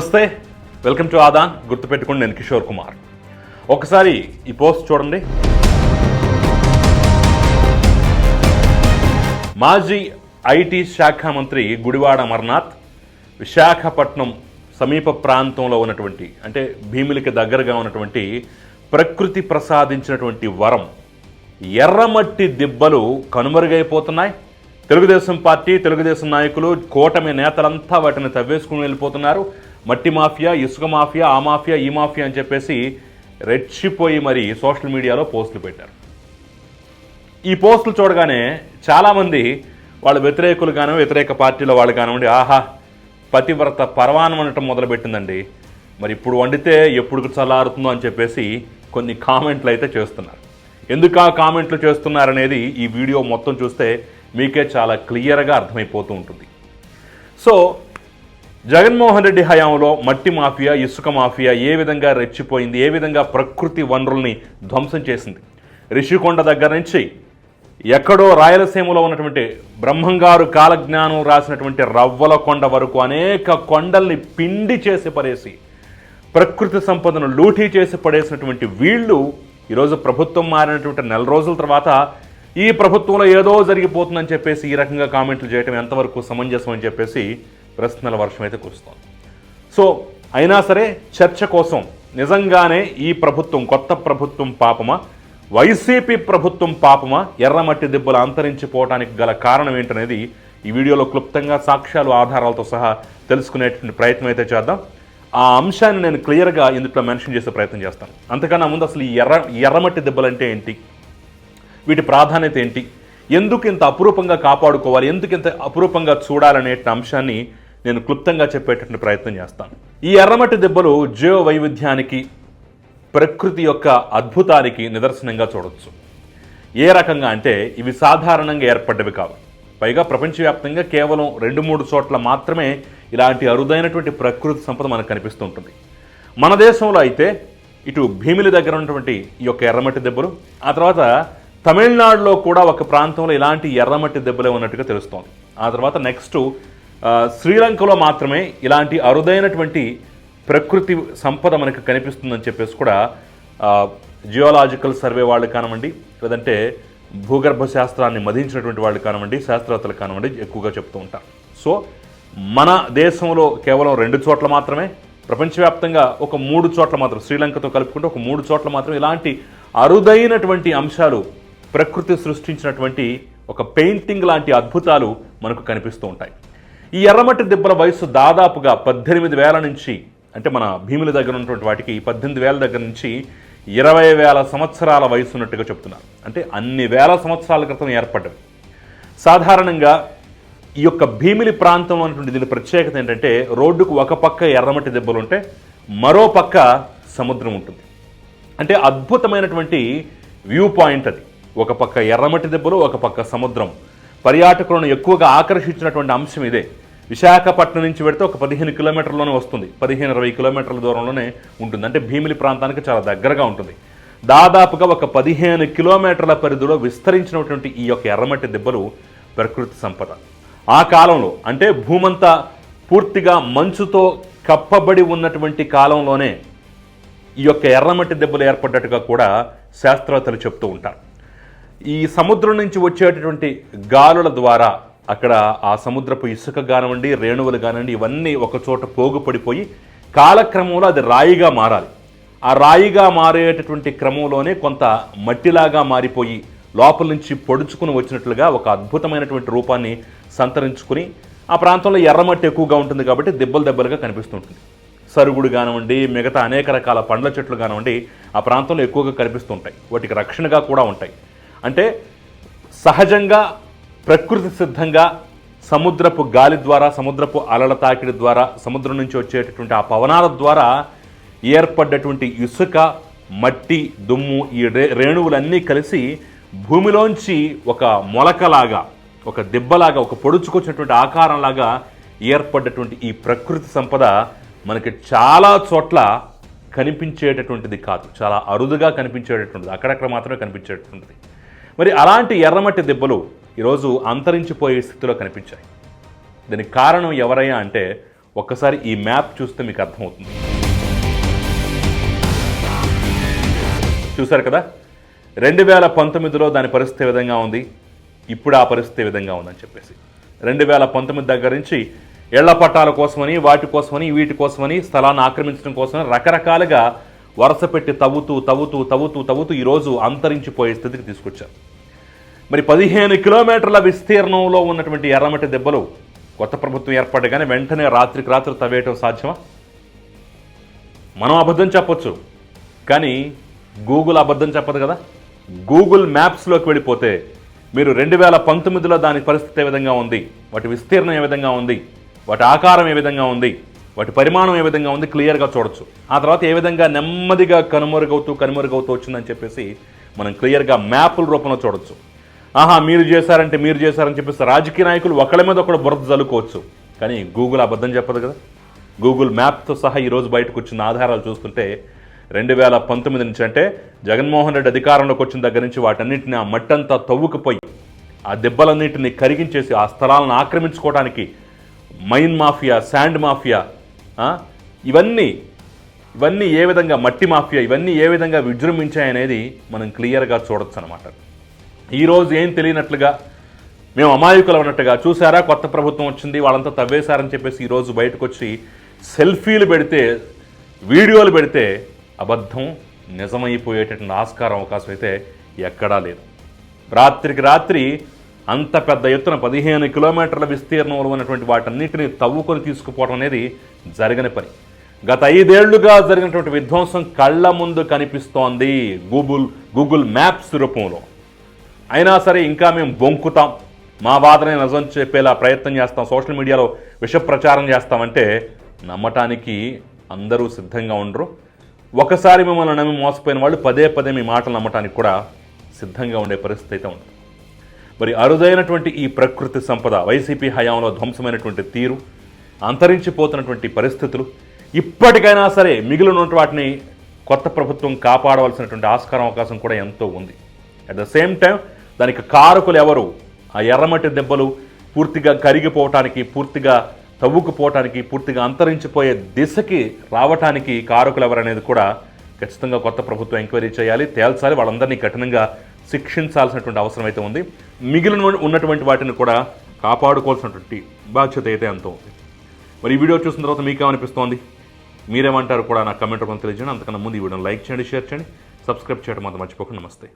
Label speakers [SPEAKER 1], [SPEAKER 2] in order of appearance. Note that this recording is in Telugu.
[SPEAKER 1] నమస్తే. వెల్కమ్ టు ఆదాన్ గుర్తుపెట్టుకోండి నేను కిషోర్ కుమార్. ఒకసారి ఈ పోస్ట్ చూడండి. మాజీ ఐటీ శాఖ మంత్రి గుడివాడ అమర్నాథ్ విశాఖపట్నం సమీప ప్రాంతంలో ఉన్నటువంటి అంటే భీములకి దగ్గరగా ఉన్నటువంటి ప్రకృతి ప్రసాదించినటువంటి వరం ఎర్రమట్టి దిబ్బలు కనుమరుగైపోతున్నాయి. తెలుగుదేశం పార్టీ తెలుగుదేశం నాయకులు కూటమి నేతలంతా వాటిని తవ్వేసుకుని వెళ్ళిపోతున్నారు. మట్టి మాఫియా ఇసుక మాఫియా ఆ మాఫియా ఈ మాఫియా అని చెప్పేసి రెచ్చిపోయి మరి సోషల్ మీడియాలో పోస్టులు పెట్టారు. ఈ పోస్టులు చూడగానే చాలామంది వాళ్ళ వ్యతిరేకులు కానివ్వండి వ్యతిరేక పార్టీల వాళ్ళు కానివ్వండి ఆహా పతివ్రత పరవానం అనటం మొదలుపెట్టిందండి. మరి ఇప్పుడు వండితే ఎప్పుడు చల్లారుతుందో అని చెప్పేసి కొన్ని కామెంట్లు అయితే చేస్తున్నారు. ఎందుకు ఆ కామెంట్లు చేస్తున్నారనేది ఈ వీడియో మొత్తం చూస్తే మీకే చాలా క్లియర్గా అర్థమైపోతూ ఉంటుంది. సో జగన్మోహన్ రెడ్డి హయాంలో మట్టి మాఫియా ఇసుక మాఫియా ఏ విధంగా రెచ్చిపోయింది ఏ విధంగా ప్రకృతి వనరుల్ని ధ్వంసం చేసింది? రిషికొండ దగ్గర నుంచి ఎక్కడో రాయలసీమలో ఉన్నటువంటి బ్రహ్మంగారు కాలజ్ఞానం రాసినటువంటి రవ్వల కొండ వరకు అనేక కొండల్ని పిండి చేసి పడేసి ప్రకృతి సంపదను లూటీ చేసి పడేసినటువంటి వీళ్ళు ఈరోజు ప్రభుత్వం మారినటువంటి నెల రోజుల తర్వాత ఈ ప్రభుత్వంలో ఏదో జరిగిపోతుందని చెప్పేసి ఈ రకంగా కామెంట్లు చేయడం ఎంతవరకు సమంజసం అని చెప్పేసి ప్రశ్నల వర్షం అయితే కురుస్తోంది. సో అయినా సరే చర్చ కోసం నిజంగానే ఈ ప్రభుత్వం కొత్త ప్రభుత్వం పాపమా? వైసీపీ ప్రభుత్వం పాపమా? ఎర్రమట్టి దెబ్బలు అంతరించిపోవడానికి గల కారణం ఏంటనేది ఈ వీడియోలో క్లుప్తంగా సాక్ష్యాలు ఆధారాలతో సహా తెలుసుకునేటువంటి ప్రయత్నం అయితే చేద్దాం. ఆ అంశాన్ని నేను క్లియర్గా ఇందులో మెన్షన్ చేసే ప్రయత్నం చేస్తాను. అంతకన్నా ముందు అసలు ఈ ఎర్ర ఎర్రమట్టి దెబ్బలు అంటే ఏంటి? వీటి ప్రాధాన్యత ఏంటి? ఎందుకు ఇంత అపురూపంగా కాపాడుకోవాలి? ఎందుకు ఇంత అపురూపంగా చూడాలనే అంశాన్ని నేను క్లుప్తంగా చెప్పేటటువంటి ప్రయత్నం చేస్తాను. ఈ ఎర్రమట్టి దెబ్బలు జీవ వైవిధ్యానికి ప్రకృతి యొక్క అద్భుతానికి నిదర్శనంగా చూడవచ్చు ఏ రకంగా అంటే ఇవి సాధారణంగా ఏర్పడ్డవి కావు. పైగా ప్రపంచవ్యాప్తంగా కేవలం రెండు మూడు చోట్ల మాత్రమే ఇలాంటి అరుదైనటువంటి ప్రకృతి సంపద మనకు కనిపిస్తూ ఉంటుంది మన దేశంలో అయితే ఇటు భీమిలి దగ్గర ఉన్నటువంటి ఈ యొక్క ఎర్రమట్టి దెబ్బలు ఆ తర్వాత తమిళనాడులో కూడా ఒక ప్రాంతంలో ఇలాంటి ఎర్రమట్టి దెబ్బలే ఉన్నట్టుగా తెలుస్తోంది. ఆ తర్వాత నెక్స్ట్ శ్రీలంకలో మాత్రమే ఇలాంటి అరుదైనటువంటి ప్రకృతి సంపద మనకు కనిపిస్తుందని చెప్పేసి కూడా జియోలాజికల్ సర్వే వాళ్ళు కానివ్వండి లేదంటే భూగర్భ శాస్త్రాన్ని మధించినటువంటి వాళ్ళు కానివ్వండి శాస్త్రవేత్తలు కానివ్వండి ఎక్కువగా చెప్తూ ఉంటారు. సో మన దేశంలో కేవలం రెండు చోట్ల మాత్రమే ప్రపంచవ్యాప్తంగా ఒక మూడు చోట్ల మాత్రం శ్రీలంకతో కలుపుకుంటే ఒక మూడు చోట్ల మాత్రం ఇలాంటి అరుదైనటువంటి అంశాలు ప్రకృతి సృష్టించినటువంటి ఒక పెయింటింగ్ లాంటి అద్భుతాలు మనకు కనిపిస్తూ ఉంటాయి. ఈ ఎర్రమట్టి దిబ్బల వయసు దాదాపుగా పద్దెనిమిది వేల నుంచి అంటే మన భీముల దగ్గర ఉన్నటువంటి వాటికి పద్దెనిమిది వేల దగ్గర నుంచి ఇరవై వేల సంవత్సరాల వయసు ఉన్నట్టుగా చెప్తున్నారు. అంటే అన్ని వేల సంవత్సరాల క్రితం ఏర్పడ్డవి. సాధారణంగా ఈ యొక్క భీమిలి ప్రాంతం అనేటువంటి దీని ప్రత్యేకత ఏంటంటే రోడ్డుకు ఒక పక్క ఎర్రమట్టి దెబ్బలు ఉంటే మరో పక్క సముద్రం ఉంటుంది. అంటే అద్భుతమైనటువంటి వ్యూ పాయింట్ అది. ఒక పక్క ఎర్రమట్టి దెబ్బలు ఒక పక్క సముద్రం. పర్యాటకులను ఎక్కువగా ఆకర్షించినటువంటి అంశం ఇదే. విశాఖపట్నం నుంచి పెడితే ఒక పదిహేను కిలోమీటర్లోనే వస్తుంది. పదిహేను ఇరవై కిలోమీటర్ల దూరంలోనే ఉంటుంది. అంటే భీమిలి ప్రాంతానికి చాలా దగ్గరగా ఉంటుంది. దాదాపుగా ఒక పదిహేను కిలోమీటర్ల పరిధిలో విస్తరించినటువంటి ఈ యొక్క ఎర్రమట్టి దెబ్బలు ప్రకృతి సంపద. ఆ కాలంలో అంటే భూమంతా పూర్తిగా మంచుతో కప్పబడి ఉన్నటువంటి కాలంలోనే ఈ యొక్క ఎర్రమట్టి దెబ్బలు ఏర్పడ్డట్టుగా కూడా శాస్త్రవేత్తలు చెప్తూ ఉంటారు. ఈ సముద్రం నుంచి వచ్చేటటువంటి గాలుల ద్వారా అక్కడ ఆ సముద్రపు ఇసుక కానివ్వండి రేణువులు కానివ్వండి ఇవన్నీ ఒకచోట పోగుపడిపోయి కాలక్రమంలో అది రాయిగా మారాలి. ఆ రాయిగా మారేటటువంటి క్రమంలోనే కొంత మట్టిలాగా మారిపోయి లోపల నుంచి పొడుచుకుని వచ్చినట్లుగా ఒక అద్భుతమైనటువంటి రూపాన్ని సంతరించుకుని ఆ ప్రాంతంలో ఎర్రమట్టి ఎక్కువగా ఉంటుంది కాబట్టి దెబ్బలు దెబ్బలుగా కనిపిస్తుంటుంది సరుగుడు కానివ్వండి మిగతా అనేక రకాల పండ్ల చెట్లు కానివ్వండి ఆ ప్రాంతంలో ఎక్కువగా కనిపిస్తుంటాయి వాటికి రక్షణగా కూడా ఉంటాయి. అంటే సహజంగా ప్రకృతి సిద్ధంగా సముద్రపు గాలి ద్వారా సముద్రపు అలల తాకిడి ద్వారా సముద్రం నుంచి వచ్చేటటువంటి ఆ పవనాల ద్వారా ఏర్పడ్డటువంటి ఇసుక మట్టి దుమ్ము ఈ రే రేణువులన్నీ కలిసి భూమిలోంచి ఒక మొలకలాగా ఒక దెబ్బలాగా ఒక పొడుచుకొచ్చినటువంటి ఆకారంలాగా ఏర్పడ్డటువంటి ఈ ప్రకృతి సంపద మనకి చాలా చోట్ల కనిపించేటటువంటిది కాదు. చాలా అరుదుగా కనిపించేటటువంటిది. అక్కడక్కడ మాత్రమే కనిపించేటటువంటిది. మరి అలాంటి ఎర్రమట్టి దెబ్బలు ఈరోజు అంతరించిపోయే స్థితిలో కనిపించాయి. దీనికి కారణం ఎవరయ్యా అంటే ఒక్కసారి ఈ మ్యాప్ చూస్తే మీకు అర్థమవుతుంది. చూశారు కదా? రెండు వేల పంతొమ్మిదిలో దాని పరిస్థితి విధంగా ఉంది? ఇప్పుడు ఆ పరిస్థితి విధంగా ఉందని చెప్పేసి. రెండు వేల పంతొమ్మిది దగ్గర నుంచి ఇళ్ళ పట్టాల కోసమని వాటి కోసమని వీటి కోసమని స్థలాన్ని ఆక్రమించడం కోసమని రకరకాలుగా వరుస పెట్టి తవ్వుతూ తవ్వుతూ తవ్వుతూ తవ్వుతూ ఈరోజు అంతరించిపోయే స్థితికి తీసుకొచ్చారు. మరి పదిహేను కిలోమీటర్ల విస్తీర్ణంలో ఉన్నటువంటి ఎర్రమట్టి దెబ్బలు కొత్త ప్రభుత్వం ఏర్పడగానే వెంటనే రాత్రికి రాత్రి తవ్వేయటం సాధ్యమా? మనం అబద్ధం చెప్పొచ్చు. కానీ గూగుల్ అబద్ధం చెప్పదు కదా? గూగుల్ మ్యాప్స్లోకి వెళ్ళిపోతే మీరు రెండు వేల పంతొమ్మిదిలో దాని పరిస్థితి ఏ విధంగా ఉంది? వాటి విస్తీర్ణం ఏ విధంగా ఉంది? వాటి ఆకారం ఏ విధంగా ఉంది? వాటి పరిమాణం ఏ విధంగా ఉంది? క్లియర్గా చూడొచ్చు. ఆ తర్వాత ఏ విధంగా నెమ్మదిగా కనుమరుగవుతూ కనుమరుగవుతూ వచ్చిందని చెప్పేసి మనం క్లియర్గా మ్యాపుల రూపంలో చూడొచ్చు. ఆహా మీరు చేశారంటే మీరు చేశారని చెప్పేసి రాజకీయ నాయకులు ఒకళ్ళ మీద ఒకడు బురద చల్లుకోవచ్చు కానీ గూగుల్ అబద్ధం చెప్పదు కదా. గూగుల్ మ్యాప్తో సహా ఈరోజు బయటకు వచ్చిన ఆధారాలు చూస్తుంటే రెండు వేల పంతొమ్మిది నుంచి అంటే జగన్మోహన్ రెడ్డి అధికారంలోకి వచ్చిన దగ్గర నుంచి వాటన్నిటిని ఆ మట్టంతా తవ్వుకుపోయి ఆ దెబ్బలన్నింటినీ కరిగించేసి ఆ స్థలాలను ఆక్రమించుకోవడానికి మైన్ మాఫియా శాండ్ మాఫియా ఇవన్నీ ఇవన్నీ ఏ విధంగా మట్టి మాఫియా ఇవన్నీ ఏ విధంగా విజృంభించాయనేది మనం క్లియర్గా చూడొచ్చు అనమాట ఈరోజు ఏం తెలియనట్లుగా మేము అమాయకులు అన్నట్టుగా చూసారా? కొత్త ప్రభుత్వం వచ్చింది వాళ్ళంతా తవ్వేశారని చెప్పేసి ఈరోజు బయటకు వచ్చి సెల్ఫీలు పెడితే వీడియోలు పెడితే అబద్ధం నిజమైపోయేటటువంటి ఆస్కారం అవకాశం అయితే ఎక్కడా లేదు. రాత్రికి రాత్రి అంత పెద్ద ఎత్తున పదిహేను కిలోమీటర్ల విస్తీర్ణంలో ఉన్నటువంటి వాటన్నిటిని తవ్వుకొని తీసుకుపోవడం అనేది జరగని పని. గత ఐదేళ్ళుగా జరిగినటువంటి విధ్వంసం కళ్ళ ముందు కనిపిస్తోంది గూగుల్ గూగుల్ మ్యాప్స్ రూపంలో. అయినా సరే ఇంకా మేము బొంకుతాం. మా వాదన నిజం చెప్పేలా ప్రయత్నం చేస్తాం. సోషల్ మీడియాలో విష ప్రచారం చేస్తామంటే నమ్మటానికి అందరూ సిద్ధంగా ఉండరు. ఒకసారి మిమ్మల్ని నమ్మి మోసపోయిన వాళ్ళు పదే పదే మీ మాటలు నమ్మటానికి కూడా సిద్ధంగా ఉండే పరిస్థితి అయితే ఉంది మరి అరుదైనటువంటి ఈ ప్రకృతి సంపద వైసీపీ హయాంలో ధ్వంసమైనటువంటి తీరు అంతరించిపోతున్నటువంటి పరిస్థితులు ఇప్పటికైనా సరే మిగిలినటువంటి వాటిని కొత్త ప్రభుత్వం కాపాడవలసినటువంటి ఆస్కారం అవకాశం కూడా ఎంతో ఉంది. అట్ ద సేమ్ టైం దానికి కారకులు ఎవరు? ఆ ఎర్రమట్టి దెబ్బలు పూర్తిగా కరిగిపోవటానికి పూర్తిగా తవ్వుకుపోవటానికి పూర్తిగా అంతరించిపోయే దిశకి రావటానికి కారకులు ఎవరనేది కూడా ఖచ్చితంగా కొత్త ప్రభుత్వం ఎంక్వైరీ చేయాలి. తేల్చాలి. వాళ్ళందరినీ కఠినంగా శిక్షించాల్సినటువంటి అవసరం అయితే ఉంది. మిగిలిన ఉన్నటువంటి వాటిని కూడా కాపాడుకోవాల్సినటువంటి బాధ్యత అయితే ఎంతో ఉంది. మరి ఈ వీడియో చూసిన తర్వాత మీకేమనిపిస్తోంది? మీరేమంటారు కూడా నా కమెంట్ రూపంలో తెలియజేయండి. అంతకన్నా ముందు ఈ వీడియోని లైక్ చేయండి షేర్ చేయండి. సబ్స్క్రైబ్ చేయడం మాత్రం మర్చిపోకుండా. నమస్తే.